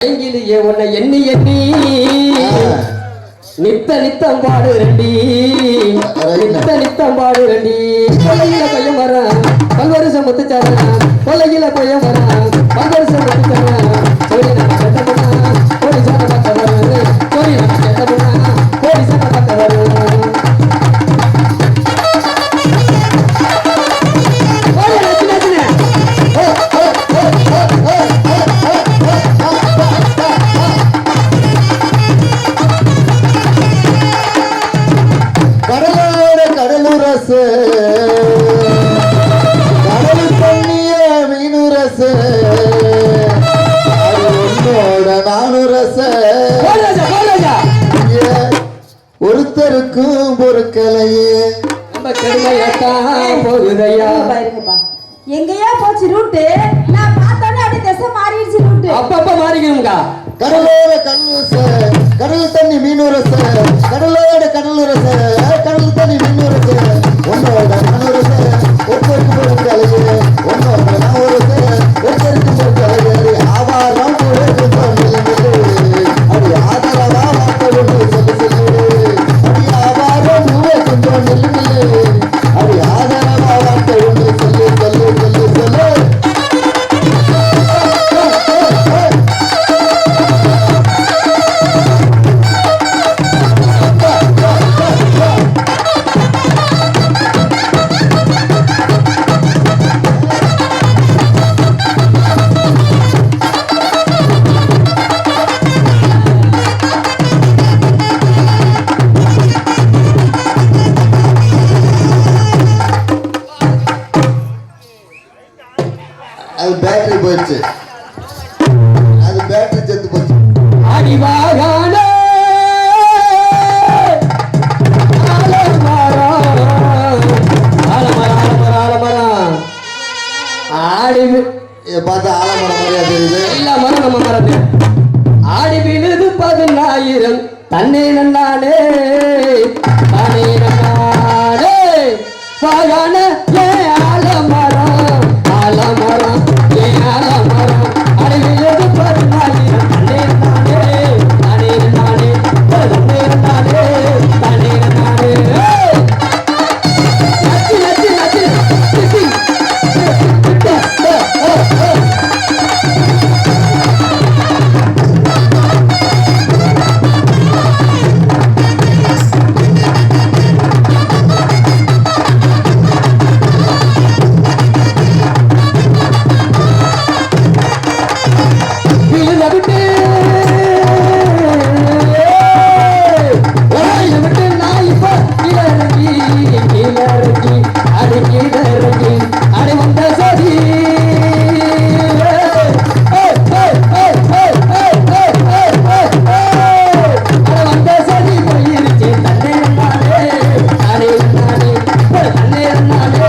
எங்கிலேயே உன்னை எண்ணி எண்ணி. நித்த நித்தம் பாடு ரெண்டி. நித்த நித்தம் பாடு ரெண்டி. கொலையில பையன் வரான் பல்வருஷம் முத்துச்சாரன் கொலையில பையன் வரான் பல்வருஷம் முத்துச்சாரன். கோடி ஒருத்தருக்கும் பொறுக்கலையே. நம்ம கடுமையாத்தான் போகுதையா பாருங்கப்பா. எங்கேயா போச்சு ரூட்டு நான் பார்த்தோன்னே அப்படியே திசை மாறிடுச்சு ரூட்டு அப்பப்ப மாறிக்கணும்க்கா கடலோட கடலுரச கடல் தண்ணி மீனுரச கடலோட கடலுரச கடல் தண்ணி மீனுரச? உன்னோட நானுரச போயிடுச்சு. அது பேட்டரி செத்து போச்சு. ஆடி பார்த்தா ஆலமரம் மாதிரியா தெரியுது. எல்லா மரம் நம்ம மரத்து ஆடி விழுது பதினாயிரம் தன்னை நன்னானே தானே நன்னானே வாகான ஏ தன்னை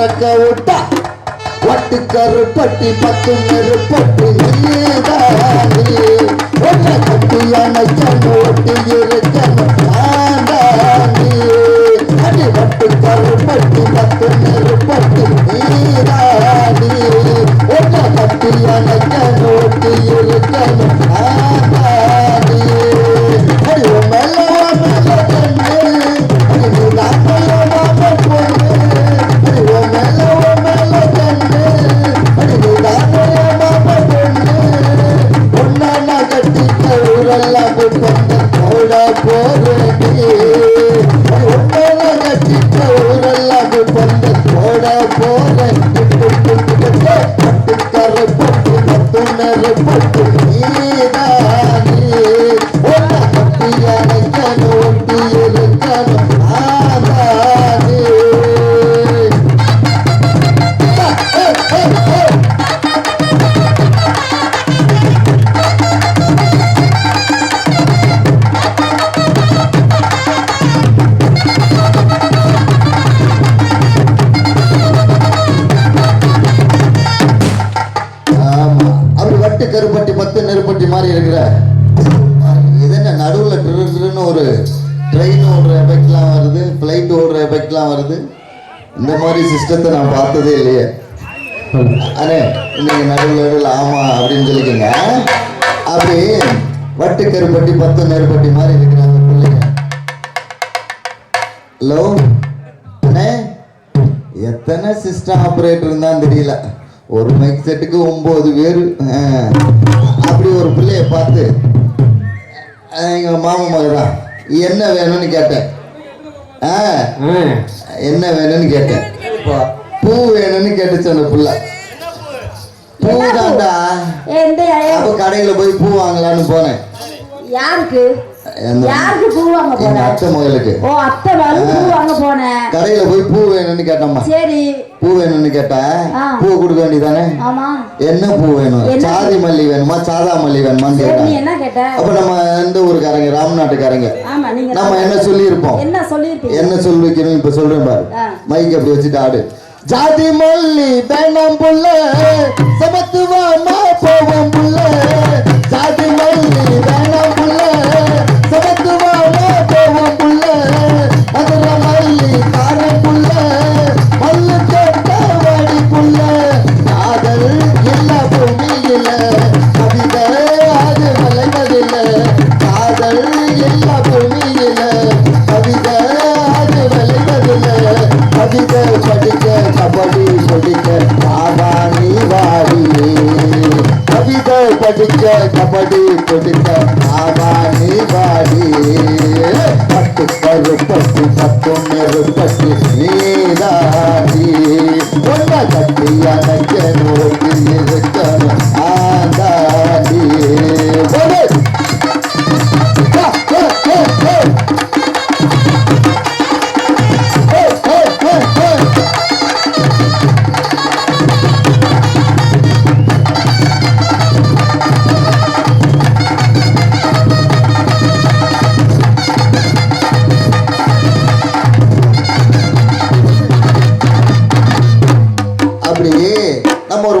வரக்க விட்டா ஒட்டு கருப்பட்டி பத்து நெருப்பட்டு பத்து நெருப்பட்டு நீதானே ஒன்றை கட்டி அணைக்கணும் ஒட்டி இருக்கணும் ஆண்டானே அடி நடுவில் ட்ருன்னு ஒரு ட்ரெயின் ஓடுற எஃபெக்ட்லாம் வருது ஃப்ளைட் ஓடுற எஃபெக்ட்லாம் வருது. இந்த மாதிரி சிஸ்டத்தை நான் பார்த்ததே இல்லையே. அண்ணே நீங்க நடுவில் நடுவில் ஆமா அப்படின்னு சொல்லிக்கோங்க. அப்படி வட்டு கருப்பட்டி பத்து நெருப்பட்டி மாதிரி இருக்கிறாங்க பிள்ளைங்க. ஹலோ அண்ணே எத்தனை சிஸ்டம் ஆப்ரேட்டர் இருந்தான்னு தெரியல. ஒரு மைக் செட்டுக்கு ஒம்பது பேர். அப்படி ஒரு பிள்ளைய பார்த்து அஹ், எங்க மாமா மக தான் என்ன வேணும்னு கேட்டேன். ஆ? என்ன வேணும்னு கேட்டேன். பூ. வேணும்னு கேட்டுச்சு அந்த புள்ள. பூ எந்த அப்ப கடையில போய் பூ வாங்கலாம்னு போனேன். யாருக்கு? யாருக்கு பூ வாங்க எங்க போன? அத்தை மகளுக்கு. ஓ அத்தை வந்து பூ வாங்க போனேன் கடையில போய் பூ வேணும்னு கேட்டம்மா. சரி. பூ வேணும்னு கேட்டேன் ஆ. பூ கொடுக்க வேண்டியதானே? ஆமா. என்ன பூ வேணும்? சாதி மல்லி வேணுமா சாதா மல்லி என்ன கேட்ட? அப்ப நம்ம எந்த ஊருக்காரங்க? ராம்நாட்டுக்காரங்க. நம்ம என்ன சொல்லியிருப்போம்? என்ன சொல்லிருப்பீங்க என்ன சொல் வைக்கணும்? இப்ப சொல்றேன் பாரு. மைக் அப்படி வச்சுட்டு ஆடு. ஜாதி மல்லி வேணாம் புள்ள. சமத்துவமா போவோம் புள்ள. ஜாதி மல்லி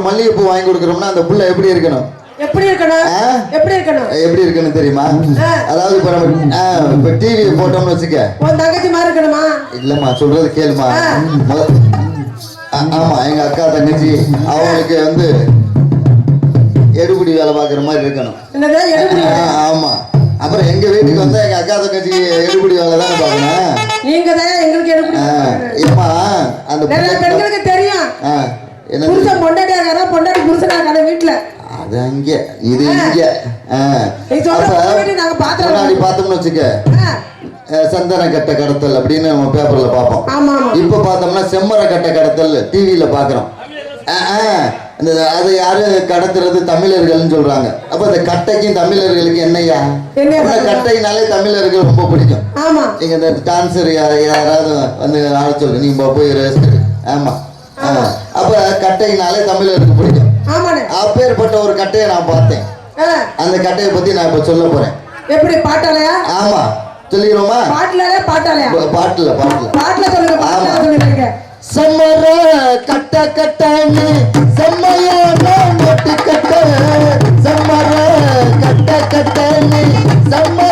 மல்லிகைப்பூ வாங்கி கொடுக்குறோம்னா அந்த புள்ள எப்படி இருக்கணும்? எப்படி இருக்கணும்? எப்படி இருக்கணும்? எப்படி இருக்கணும் தெரியுமா. அதாவது இப்ப நம்ம இப்ப டிவி போட்டோம்னு வச்சுக்க. உன் தங்கச்சி மாதிரி இருக்கணுமா? இல்லம்மா சொல்றது கேளுமா. ஆமா எங்க அக்கா தங்கச்சி அவங்களுக்கு வந்து எடுபடி வேலை பார்க்குற மாதிரி இருக்கணும். ஆமா. அப்புறம் எங்க வீட்டுக்கு வந்தா எங்க அக்கா தங்கச்சி எடுபடி வேலை தானே பார்க்கணும்? நீங்க தான் எங்களுக்கு எப்படி ஆ, ஏம்மா அந்த பெண்களுக்கு தெரியும். புருஷன் பொண்டாட்டியா இருக்காரா பொண்டாட்டி புருஷனா இருக்காரா வீட்டுல அது அங்க இது இங்க. முன்னாடி பார்த்தோம்னு வச்சுக்க. சந்தன கட்ட கடத்தல் அப்படின்னு நம்ம பேப்பர்ல பார்ப்போம். ஆமா ஆமா. இப்ப பார்த்தோம்னா செம்மர கட்ட கடத்தல் டிவியில பாக்குறோம் இந்த அது யாரு கடத்துறது? தமிழர்கள்னு சொல்றாங்க. அப்ப அந்த கட்டைக்கும் தமிழர்களுக்கு என்னய்யா? என்ன அந்த கட்டைனாலே தமிழர்கள் ரொம்ப பிடிக்கும். ஆமா. நீங்க இந்த டான்சர் யாராவது வந்து ஆட சொல்லு. நீங்க போய் ஆமா. ஆ. அப்ப கட்டைனாலே தமிழருக்கு பிடிக்கும். அப்பேற்பட்ட ஒரு கட்டையை நான் பார்த்தேன். அந்த கட்டையை பத்தி நான் இப்ப சொல்ல போறேன். எப்படி பாட்டாளையா? ஆமா. சொல்லிடுவோமா? பாட்டுலையா பாட்டாளையா? பா- பாட்டுல பாட்டுல. பாட்டுல சொல்லுங்க பாட்டுல ஆமா. சொல்லுங்க செம்மர கட்ட கட்டன்னு செம்மையான நோட்டு கட்ட. செம்மர கட்ட கட்டன்னு செம்மையான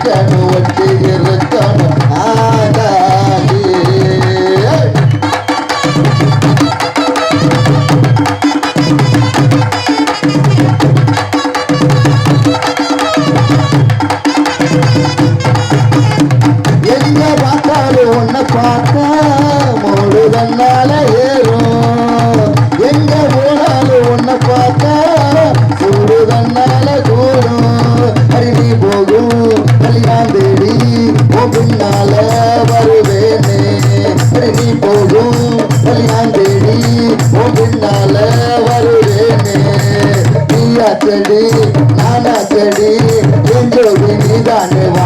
அணைக்கணும் வட்டி இருக்கணும் ஆதாடி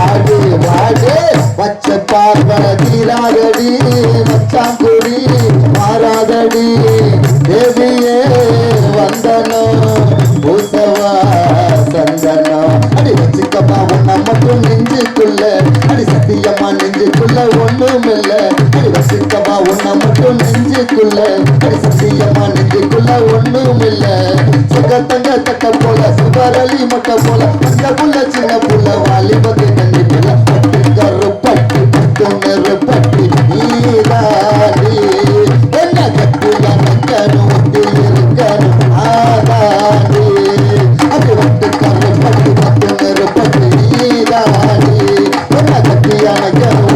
வாடு வாடு. வச்ச பார்வன தீராதடி மச்சான் மாறாதடி. தேவியே வந்தனம் பூசவா சந்தனம் அடி வச்சுக்கப்பா உன்னை மட்டும் நெஞ்சுக்குள்ள அடி சத்தியமா நெஞ்சுக்குள்ள ஒன்றும் இல்ல ரசிக்கவா உன்னை மட்டும் நெஞ்சுக்குள்ள. சத்தியமா நெஞ்சுக்குள்ள ஒன்றும் இல்ல சுகத்தங்க தக்க போல சுபரளி மட்ட போல சின்ன புள்ள சின்ன புள்ள வாலிபத்தை தண்ணி புள்ள பட்டு கரு பட்டு பட்டு நெரு பட்டு நீராடி. என்ன கட்டியான கருத்தி கரு பட்டு பட்டு நெரு பட்டு நீராடி. என்ன எனக்கு